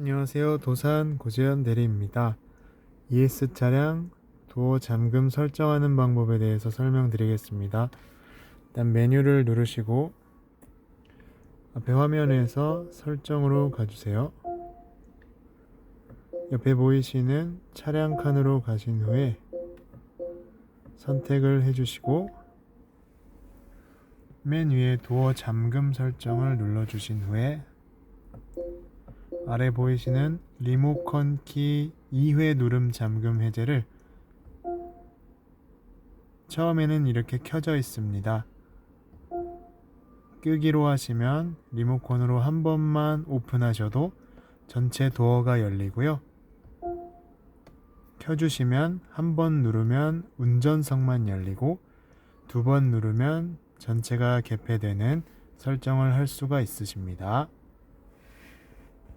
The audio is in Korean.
안녕하세요. 도산 고재현 대리입니다. ES 차량 도어 잠금 설정하는 방법에 대해서 설명드리겠습니다. 일단 메뉴를 누르시고 앞에 화면에서 설정으로 가주세요. 옆에 보이시는 차량 칸으로 가신 후에 선택을 해주시고 맨 위에 도어 잠금 설정을 눌러주신 후에 아래 보이시는 리모컨 키 2회 누름 잠금 해제를 처음에는 이렇게 켜져 있습니다. 끄기로 하시면 리모컨으로 한 번만 오픈하셔도 전체 도어가 열리고요. 켜주시면 한 번 누르면 운전석만 열리고 두 번 누르면 전체가 개폐되는 설정을 할 수가 있으십니다.